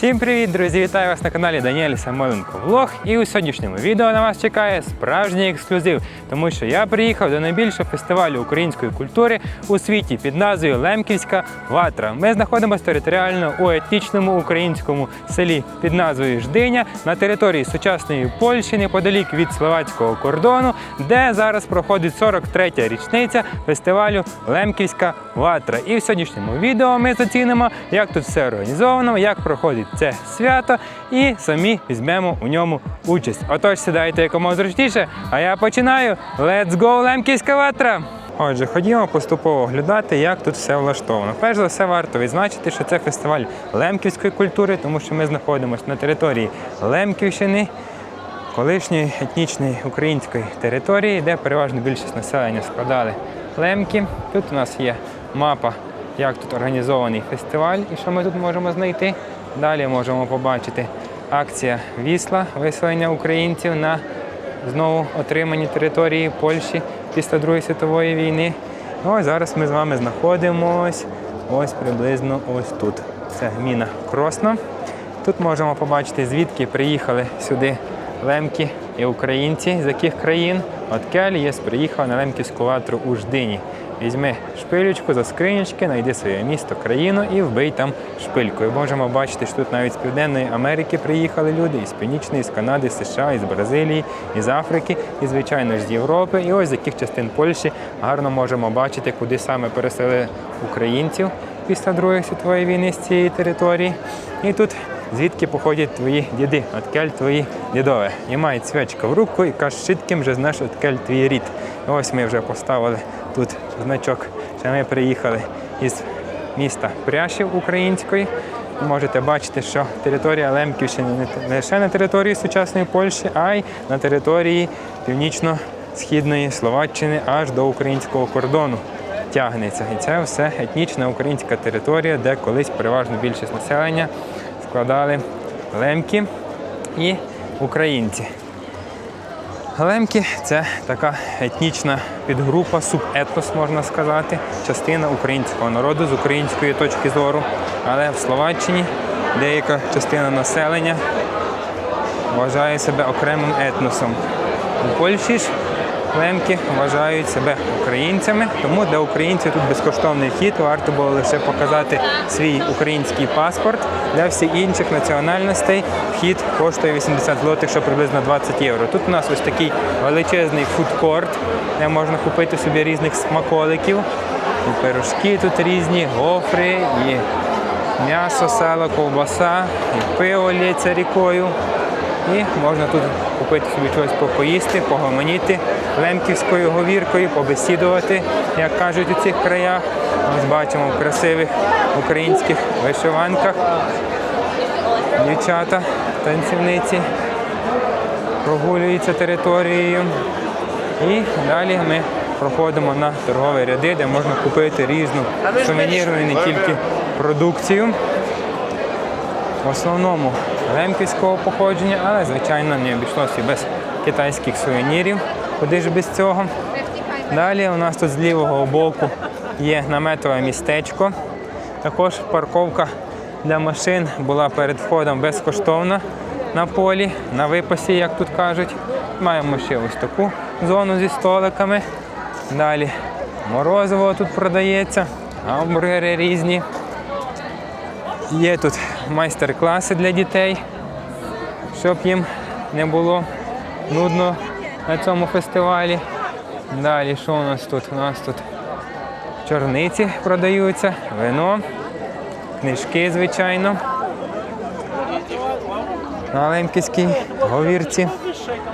Всім привіт, друзі! Вітаю вас на каналі Даніель Самойленко Влог. І у сьогоднішньому відео на вас чекає справжній ексклюзив, тому що я приїхав до найбільшого фестивалю української культури у світі під назвою Лемківська Ватра. Ми знаходимося територіально у етнічному українському селі під назвою Ждиня на території сучасної Польщі, неподалік від словацького кордону, де зараз проходить 43-я річниця фестивалю Лемківська Ватра. І в сьогоднішньому відео ми зацінимо, як тут все організовано, як проходить це свято, і самі візьмемо у ньому участь. Отож, сідайте якомога зручніше, а я починаю. Let's go, Лемківська Ватра! Отже, ходімо поступово оглядати, як тут все влаштовано. Перш за все, варто відзначити, що це фестиваль лемківської культури, тому що ми знаходимося на території Лемківщини, колишньої етнічної української території, де переважно більшість населення складали лемки. Тут у нас є мапа, як тут організований фестиваль і що ми тут можемо знайти. Далі можемо побачити акція Вісла, виселення українців на знову отримані території Польщі після Другої світової війни. Ну, ось зараз ми з вами знаходимось ось приблизно ось тут. Це гміна Кросно. Тут можемо побачити, звідки приїхали сюди лемки і українці, з яких країн. От Кель приїхав на Лемківську ватру у Ждині. Візьми шпилючку за скринічки, знайди своє місто, країну і вбий там шпилькою. Можемо бачити, що тут навіть з Південної Америки приїхали люди, із Північної, з Канади, з США, із Бразилії, із Африки, і, звичайно ж, з Європи. І ось з яких частин Польщі гарно можемо бачити, куди саме переселили українців після Другої світової війни з цієї території. І тут звідки походять твої діди, откель твої дідове. І мають свячка в руку і кажуть, щитким вже знаєш, откель твій рід. І ось ми вже поставили тут значок, що ми приїхали із міста Пряшів української. Можете бачити, що територія Лемківщини не лише на території сучасної Польщі, а й на території північно-східної Словаччини аж до українського кордону тягнеться. І це все етнічна українська територія, де колись переважно більшість населення складали лемки і українці. Лемки це така етнічна підгрупа, субетнос, можна сказати, частина українського народу з української точки зору. Але в Словаччині деяка частина населення вважає себе окремим етносом. У Польщі ж лемки вважають себе українцями, тому для українців тут безкоштовний вхід, варто було лише показати свій український паспорт. Для всіх інших національностей вхід коштує 80 злотих, що приблизно 20 євро. Тут у нас ось такий величезний фудкорт, де можна купити собі різних смаколиків. І пирожки тут різні, гофри, і м'ясо, сало, ковбаса, і пиво лється рікою. І можна тут купити собі щось попоїсти, погомоніти лемківською говіркою, побесідувати, як кажуть у цих краях. Ось бачимо в красивих українських вишиванках. Дівчата, танцівниці прогулюються територією. І далі ми проходимо на торгові ряди, де можна купити різну сувенірну і не тільки продукцію в основному лемківського походження, але, звичайно, не обійшлося без китайських сувенірів. Куди ж без цього? Далі у нас тут з лівого боку є наметове містечко. Також парковка для машин була перед входом безкоштовна на полі, на випасі, як тут кажуть. Маємо ще ось таку зону зі столиками. Далі морозиво тут продається, гамбургери різні. Є тут майстер-класи для дітей, щоб їм не було нудно на цьому фестивалі. Далі, що у нас тут? У нас тут чорниці продаються, вино, книжки, звичайно. На лемківській говірці.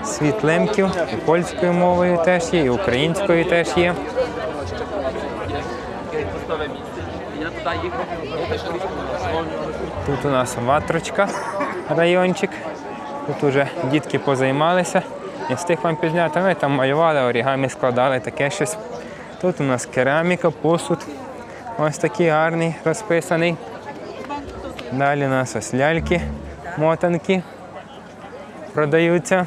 Світ лемків і польською мовою теж є, і українською теж є. Тут у нас ватрочка, райончик. Тут уже дітки позаймалися. Не встиг вам пізняти, ми там малювали, орігамі складали, таке щось. Тут у нас кераміка, посуд. Ось такий гарний, розписаний. Далі у нас ось ляльки, мотанки продаються.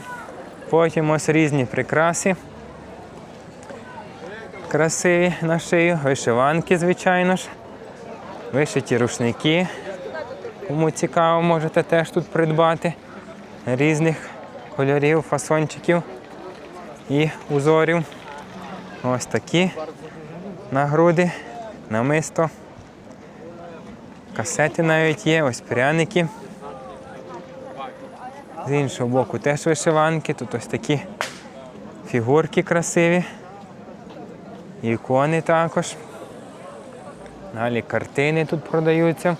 Потім ось різні прикраси. Красиві на шию, вишиванки, звичайно ж, вишиті рушники, Кому цікаво, можете теж тут придбати різних кольорів, фасончиків і узорів. Ось такі нагруди, намисто. Касети навіть є, ось пряники. З іншого боку теж вишиванки. Тут ось такі фігурки красиві. Ікони також. Далі картини тут продаються.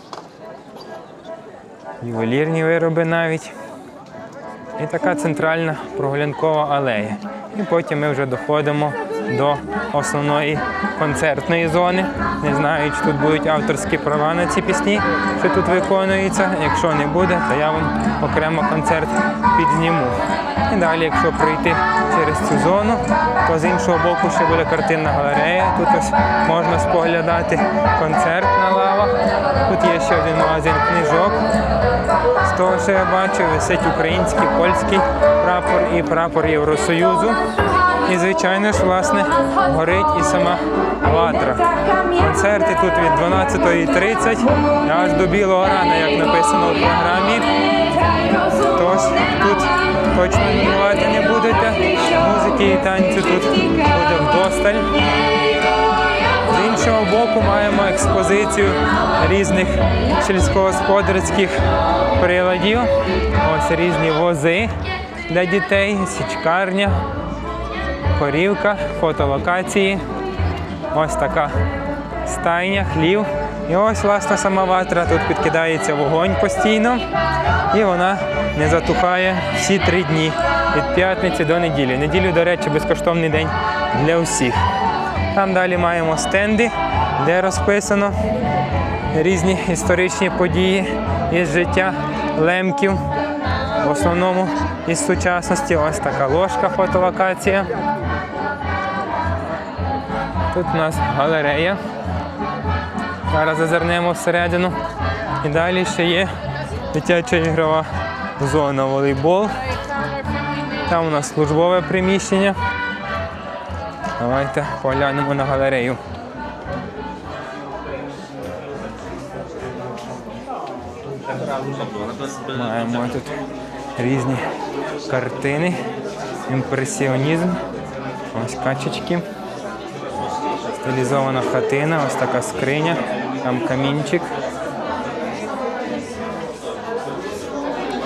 Ювелірні вироби навіть. І така центральна прогулянкова алея. І потім ми вже доходимо до основної концертної зони. Не знаю, чи тут будуть авторські права на ці пісні, що тут виконуються. Якщо не буде, то я вам окремо концерт підзніму. І далі, якщо пройти через цю зону, то з іншого боку ще буде картинна галерея. Тут ось можна споглядати концерт на лавах. Тут є ще один магазин книжок. З того, що я бачу, висить український, польський прапор і прапор Євросоюзу. І, звичайно ж, власне, горить і сама ватра. Концерти тут від 12.30 аж до білого рана, як написано в програмі. Тож тут точно нудьгувати не будете. Музики і танцю тут буде вдосталь. З іншого боку маємо експозицію різних сільськогосподарських приладів. Ось різні вози для дітей, січкарня, корівка, фотолокації. Ось така стайня, хлів. І ось власне сама ватра. Тут підкидається вогонь постійно, і вона не затухає всі три дні від п'ятниці до неділі. Неділю, до речі, безкоштовний день для усіх. Там далі маємо стенди, де розписано різні історичні події із життя лемків. В основному із сучасності ось така ложка фотолокація. Тут у нас галерея. Зараз зазирнемо всередину. І далі ще є дитяча ігрова зона волейбол. Там у нас службове приміщення. Давайте поглянемо на галерею. Маємо тут різні картини, імпресіонізм, ось качечки, стилізована хатина, ось така скриня, там камінчик.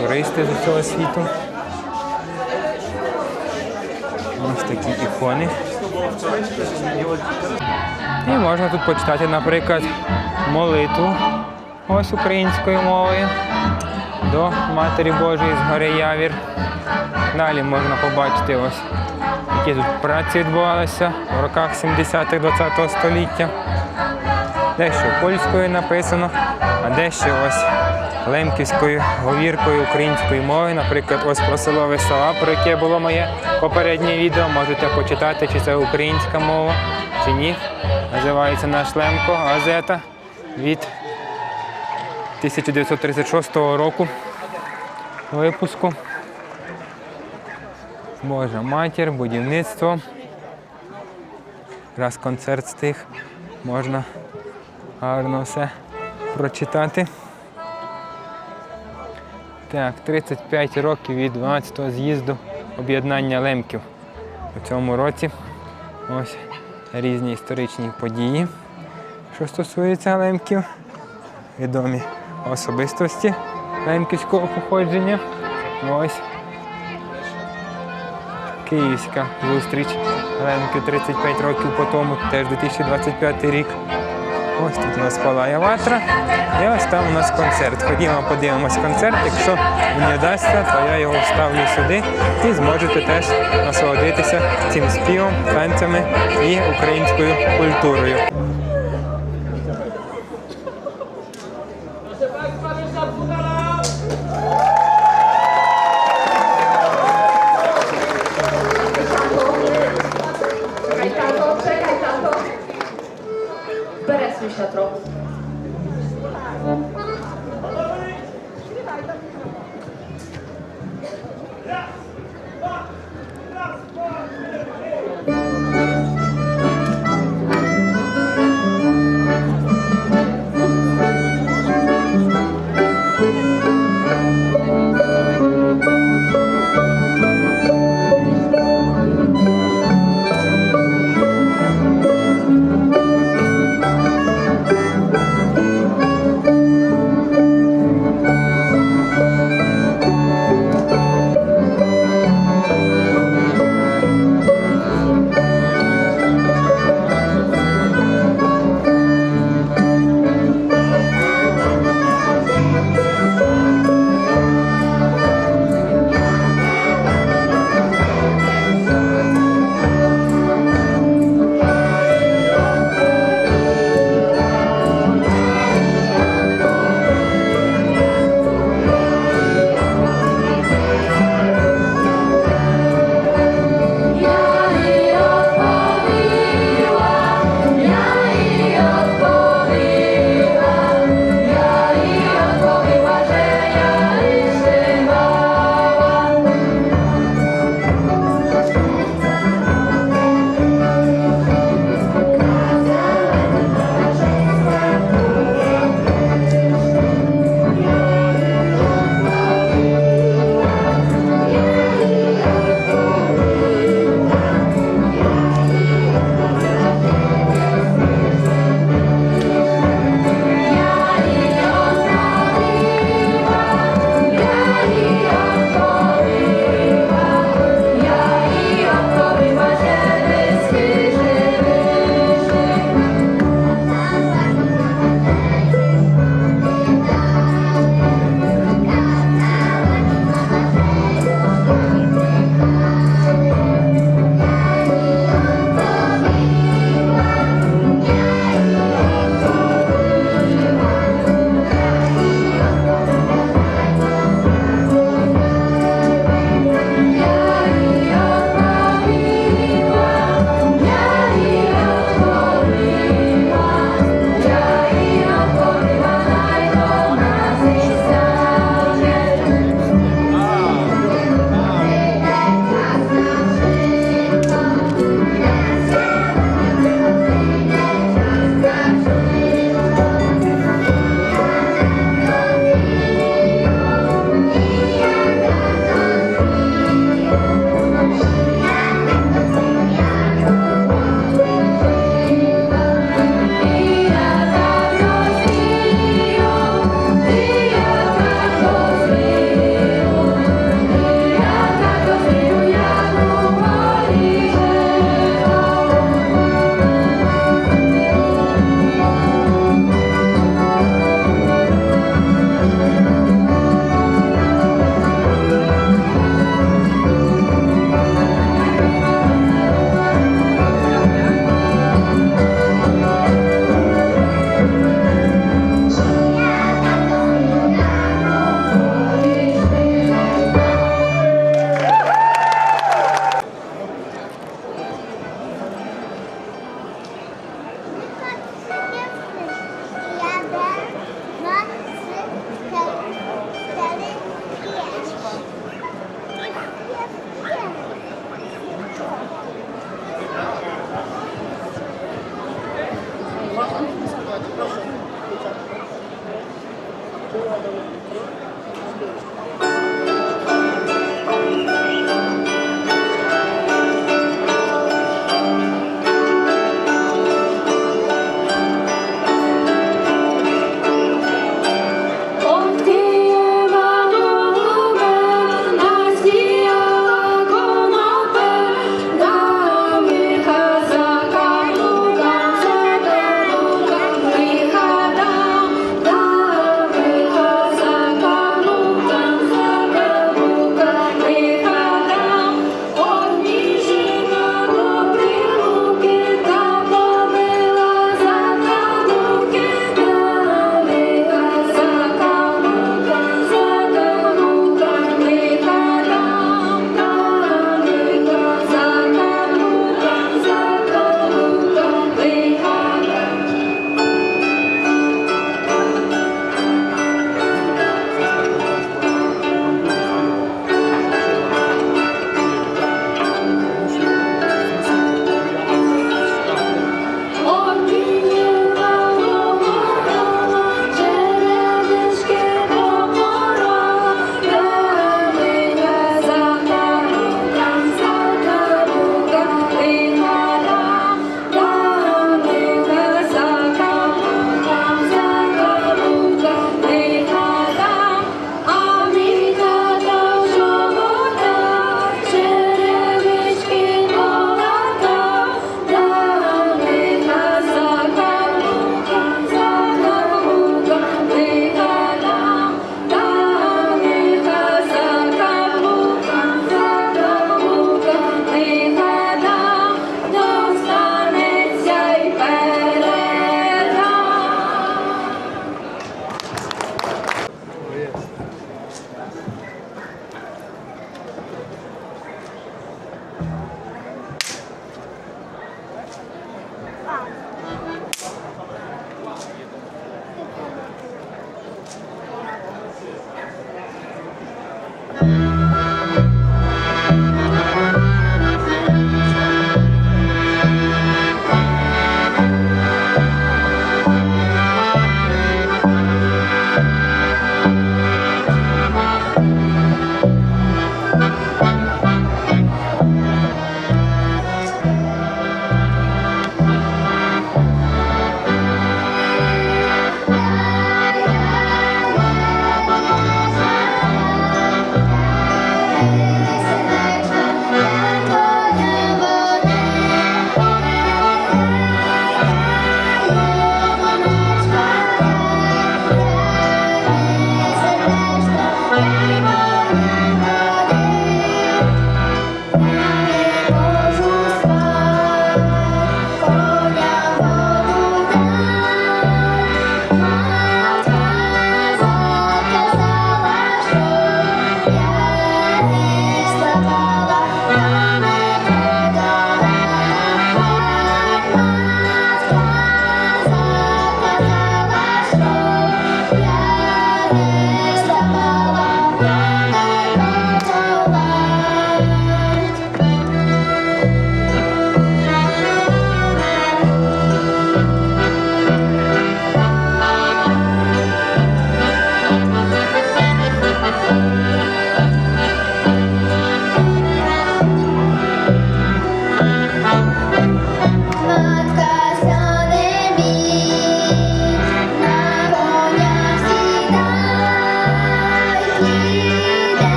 Туристи з усього світу. Ось такі ікони. І можна тут почитати, наприклад, молитву ось українською мовою до Матері Божої з гори Явір. Далі можна побачити ось, які тут праці відбувалися в роках 70-х 20-го століття. Дещо польською написано, а дещо ось лемківською говіркою української мови. Наприклад, ось про село Весела, про яке було моє попереднє відео. Можете почитати, чи це українська мова, чи ні. Називається наш Лемко газета від 1936 року випуску. Божа матір, будівництво. Якраз концерт стих. Можна гарно все прочитати. Так, 35 років від 12-го з'їзду об'єднання лемків у цьому році. Ось різні історичні події, що стосується лемків. Відомі особистості лемківського походження. Ось Київська зустріч Ленки 35 років по тому, теж 2025 рік. Ось тут у нас палає ватра. І ось там у нас концерт. Ходімо, подивимось концерт. Якщо мені вдасться, то я його вставлю сюди і зможете теж насолодитися цим співом, танцями і українською культурою.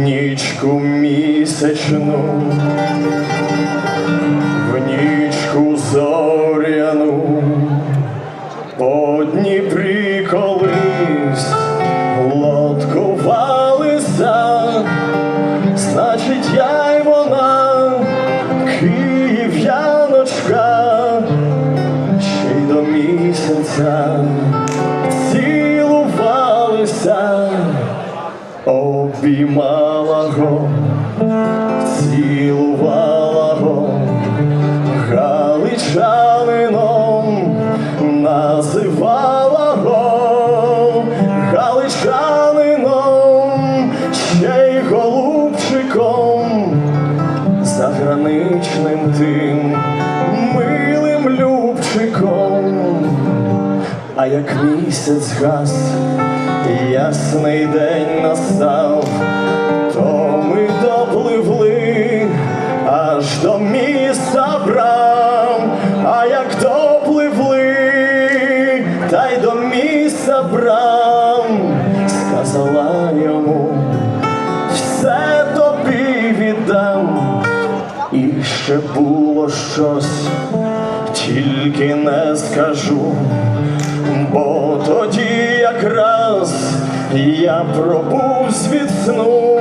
Нічку місячну, любчиком, а як місяць гас, ясний день настав, то ми допливли аж до міста брам, а як допливли, та й до міста брам, сказала йому все тобі віддам. І ще було щось, тільки не скажу, бо тоді якраз я пробув від сну,